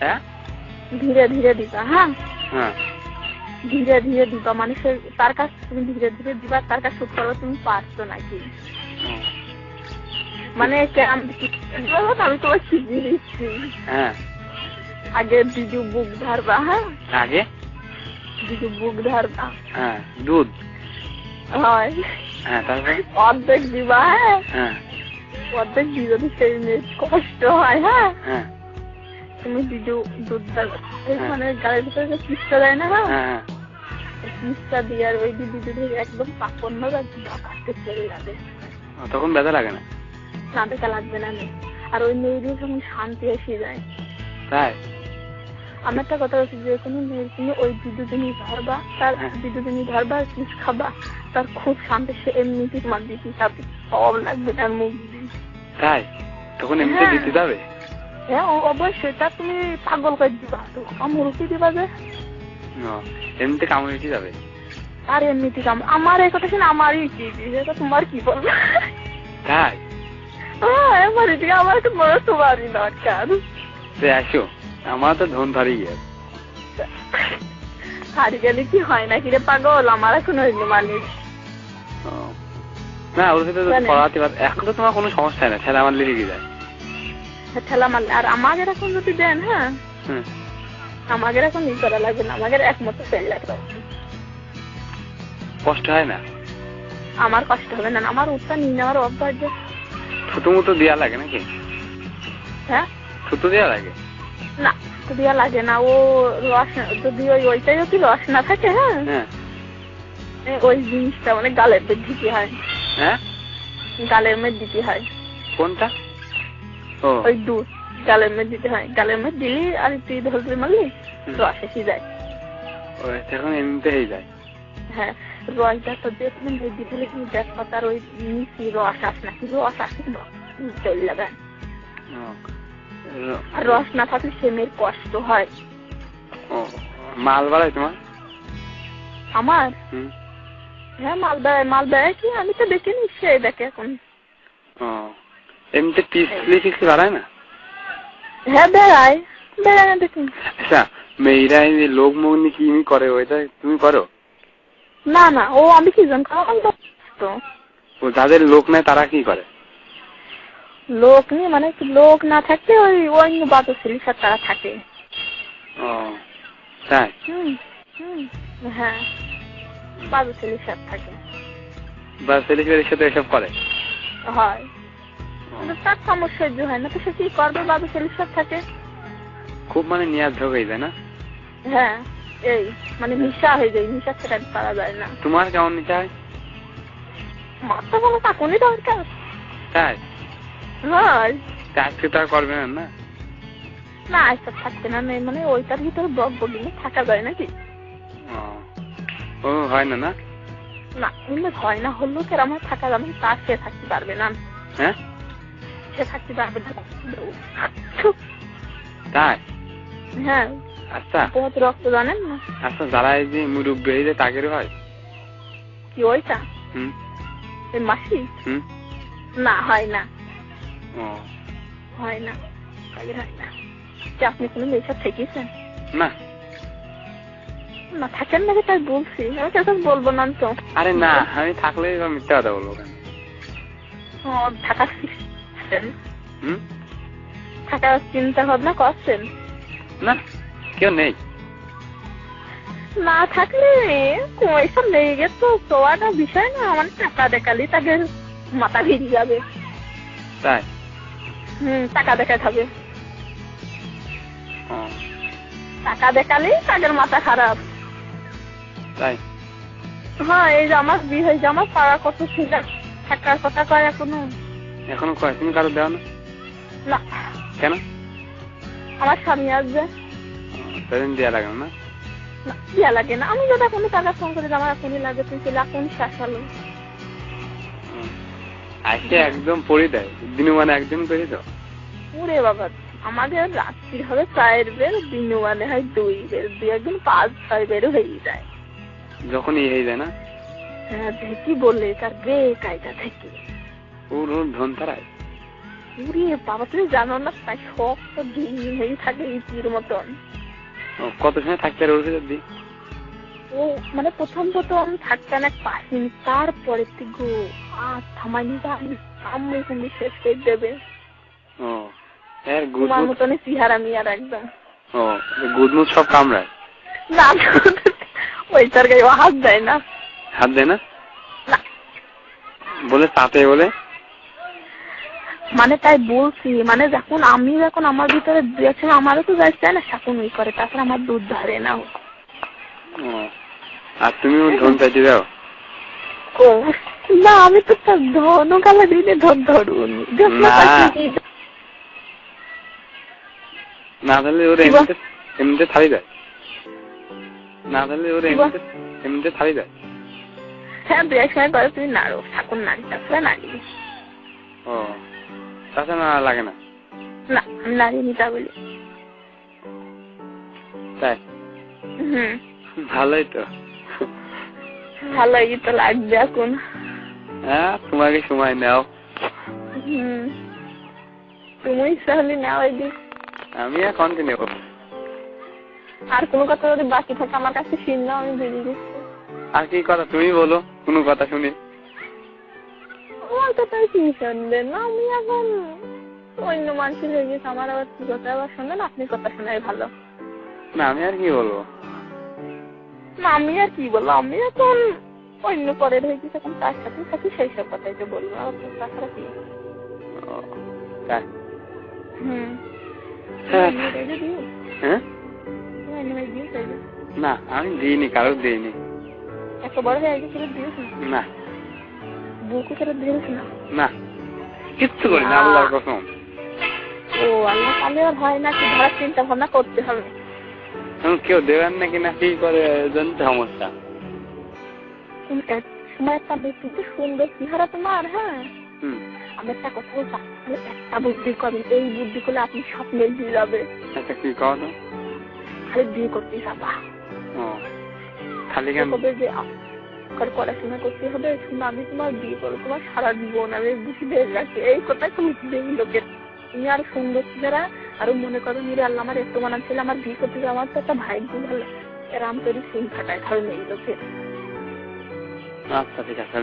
হ্যাঁ? ধীরে ধীরে দিবা হ্যাঁ? হ্যাঁ। ধীরে ধীরে দিবা মানে সে তার কাছ তুমি ধীরে ধীরে দিবা তার কাছে করব তুমি পারছ নাকি? মানে আমি তোমার শিখিয়ে দিচ্ছি। হ্যাঁ। আগে দিদু বুক ধরবা হ্যাঁ? আগে? দিদু বুক ধরবা। হ্যাঁ দুধ। হয়। হ্যাঁ অর্ধেক দিবা হ্যাঁ? হ্যাঁ। অর্ধেক দিয়ে যদি সেই কষ্ট হয় হ্যাঁ? হ্যাঁ। তুমি দিদু দুধ হ্যাঁ। মানে গাড়ির ভিতরে যে পিসটা দেয় না হ্যাঁ? হ্যাঁ হ্যাঁ। পিসটা দিয়ে আর ওই দিদি দিদি একদম পাপন্ন কাটতে চলে যাবে। তখন ব্যথা লাগে না? না দেখা লাগবে না নে। আর ওই মেয়েরও যখন শান্তি এসে যায়। তাই? আমি একটা কথা বলছি যে কোনো মেয়ের তুমি ওই বিদ্যুতিনী ধরবা তার হ্যাঁ। বিদ্যুতিনী ধরবা আর কিস খাবা তার খুব শান্তি সে এমনিতেই তোমার দিতে যাবে। সব লাগবে তার মুখ দিয়ে। তাই? তখন এমনিতে হ্যাঁ। দিতে যাবে? হ্যাঁ অবশ্যই তা তুমি পাগল করে দিবা। তো দিবা যে? এমনিতে কামড়ে দিতে যাবে। আর এমনিতে কাম আমার এই কথা শুনে আমারই কি এটা তোমার কি বলব? তাই? হ্যাঁ আমার এদিকে আমার একটু বড় তোমারই দরকার আসো আমার তো ধন গেছে হারিয়ে গেলে কি হয় কিরে পাগল? আমার এখন হইল মানুষ না ওর সাথে তো পড়াতে এখন তো তোমার কোনো সমস্যা নেই ছেলে আমার লেগে যায়। ঠেলা মারলে আর আমাদের এখন যদি দেন হ্যাঁ? আমাদের এখন ই করা লাগবে না আমাদের একমতো ফেল লাগবে কষ্ট হয় না? আমার কষ্ট হবে না আমার উত্তর নিয়ে নেওয়ার অভ্যাস যে থুতু মুতো দেওয়া লাগে নাকি? হ্যাঁ? থুতু দেওয়া লাগে? না তো দেওয়া লাগে না ও রস যদি ওই ওইটাই যদি রস না থাকে হ্যাঁ? হ্যাঁ। ওই জিনিসটা মানে গালের দিতে হয়? হ্যাঁ? গালের মধ্যে দিতে হয়? কোনটা? ওই দুধ গালের মধ্যে দিতে হয়। গালের মধ্যে দিলি আর তুই ধরতে মারলি রস এসে যায়। এখন এমনিতে হয়ে যায়। হ্যাঁ রসটা তো তুমি দিতে হলে ওই মিশি রস আস নাকি? রস আসে চলে আর রস না থাকলে সে মেয়ের কষ্ট হয়। মাল বাড়ায় তোমার? আমার? হ্যাঁ মাল বেড়ায় মাল বেড়ায় কি? আমি তো দেখিনি সে দেখে এখন। ও। এমনিতে পিসলি পিসলি বাড়ায় না? হ্যাঁ বেড়ায়। বেড়ায় না দেখি আচ্ছা মেয়েরা এই লোক মুখ নিয়ে কি করে ওইটা তুমি করো? না না ও আমি কি জানি তো ও যাদের লোক নেই তারা কি করে? লোক নিয়ে মানে লোক না থাকলে ওই বাতো ছেলে সব তারা থাকে। ও তাই? হুম হুম হ্যাঁ বাতো ছেলে সব থাকে। বা ছেলে ছেলের সাথে এসব করে? হয়। তার সমস্যা সহ্য হয় না তো সে কি করবে বাতো ছেলে থাকে। খুব মানে নিয়াজ ঢোক হয়ে যায় না? হ্যাঁ এই মানে নিশা হয়ে যায় নিশা ছেড়ে পারা যায় না। তোমার কেমন নিতে হয়? মাথা কোনো তাকুনি দরকার। তাই? হয়। তা আজকে তো আর করবে না না? না এসব থাকছে না নেই মানে ওইটার ভিতরে বক বগিলে থাকা যায় নাকি? ও, হয় না না? না এমনি হয় না হলেও কেরাম থাকা যাবে তার সে থাকতে পারবে না। হ্যাঁ? থাকতে পারবে না তাই? হ্যাঁ। আচ্ছা। বহুত রক্ত জানেন না? আচ্ছা যারা এই যে মুরব্বী হয়ে যায় তাগের হয়? কি ওইটা? হুম। মাসি? হুম। না হয় না। ও। হয় না। আগে হয় না। আপনি কোনো মেয়ের সাথে থেকেছেন না। না থাকেন নাকি তাই বলছি। আমি তো বলব না তো। আরে না আমি থাকলে মিথ্যা কথা বলব। কেন ও, থাকার হুম? থাকার চিন্তা ভাবনা করছেন? না কেউ নেই। না থাকলে পয়সা লেগে তো একটা বিষয় না। আমার টাকা দেখালি তাকে মাথা ভিড়ে যাবে। তাই? হুম টাকা দেখাতে হবে। টাকা দেখালি তাদের মাথা খারাপ। তাই? হ্যাঁ এই যে আমার বিয়ে হয়েছে আমার পাড়া কত ছিল থাকার কথা কয় এখনও? এখনও কয় তুমি কারও দেওয়া না? না। কেন? আমার স্বামী আসবে। সেদিন দেওয়া লাগে না ইয়া লাগে না। আমি যদি টাকা ফোন করে আমার এখনই লাগে। তুই ছিল এখনই শেষ হলো। আজকে একদম পড়ে দেয়। দিনু মানে একদিন করে তো ওরে বাবা আমাদের রাত্রি হবে চায়ের বের দিনু মানে হয় দুই বের। দুই একদিন পাঁচ ছয় বেরও হয়ে যায়। যখন ইয়ে হয়ে যায় না? হ্যাঁ কি বললে তার বে কায়দা থেকে ওর ওর ধন বাবা তুমি জানো না তাই সব তো দিন হয়েই থাকে ইতির মতন। কত সময় থাকতে আর ওর ভিতর দি ও মানে প্রথম প্রথম থাকতেন এক পাঁচ মিনিট তারপরে গো আর থামাইনি আমি আম্মু কিন্তু শেষ করে দেবে। ও এর গুদ তোমার মতনই চেহারা মিয়ার একদম। ও গুদমুদ সব কামড়ায়? না ওই তার গায়ে হাত দেয় না। হাত দেয় না? না। বলে তাতে বলে? মানে তাই বলছি মানে যখন আমি যখন আমার ভিতরে দু এক সময় আমারও তো যাচ্ছে না তখন ওই করে তাছাড়া আমার দুধ ধরে না আর তুমি ধন চাইতে না আমি তো তার ধন কালা দিলে ধর ধরুন না। তাহলে ওর এমনিতে এমনিতে দেয়। না তাহলে ওর এমনিতে এমনিতে দেয়। হ্যাঁ দু এক সময় করে তুমি নাড়ো ঠাকুর নাড়ি তাছাড়া নাড়ি। ও। তাছাড়া লাগে না। না আমি নাড়িয়ে নিতে বলি। তাই? হুম। ভালোই তো। ভালোই তো লাগবে এখন। হ্যাঁ তোমাকে সময় নাও। হুম। তুমি তাহলে নাও এদিক আমি আর কন্টিনিউ আর কোনো কথা যদি বাকি থাকে আমার কাছে শুন নাও আমি বেরিয়ে আর কি কথা? তুমি বলো কোনো কথা শুনি। আমার কথা কি শুনবেন না আমি এখন অন্য মানুষের হয়ে গেছে আমার আবার কি কথা আবার শুনবেন আপনি কথা শোনাই ভালো। না আমি আর কি বলব? না আমি আর কি বলব? আমি এখন অন্য পরের হয়ে গেছে এখন তার সাথে থাকি সেই সব কথাই তো বলব আর তো তাছাড়া কি? হুম। হ্যাঁ। হ্যাঁ। না আমি দিইনি কারও দিইনি। এত বড় হয়ে গেছে দিয়েছ না। না। বুকু করে দিয়েছ না। কিচ্ছু করি না আল্লাহর কসম। ও আল্লাহ তাহলে আর হয় না কি ধরার চিন্তা ভাবনা করতে হবে। কেউ দেবেন নাকি না কি করে এজন্য সমস্যা। সময় একটা দেখছি কি সুন্দর চেহারা তোমার হ্যাঁ? আমি একটা কথা বলছি তাহলে একটা বুদ্ধি করেন এই বুদ্ধি করলে আপনি স্বপ্নে দিয়ে যাবে আচ্ছা কি কও খালি বিয়ে করতেই যাবা। খালি কেন? আপনার পড়াশোনা করতে হবে শুনে আমি তোমার বিয়ে করব, তোমার সারা জীবন আমি বুঝি বেশ রাখি। এই কথা এই লোকের তুমি আর সুন্দর যারা আরও মনে করো মেরে আল্লাহ আমার এত মানা ছিল, আমার বিয়ে করতে আমার তো একটা ভাগ্য ভালো এরাম করে সিন ফাটায় কারণ এই লোকের আচ্ছা ঠিক আছে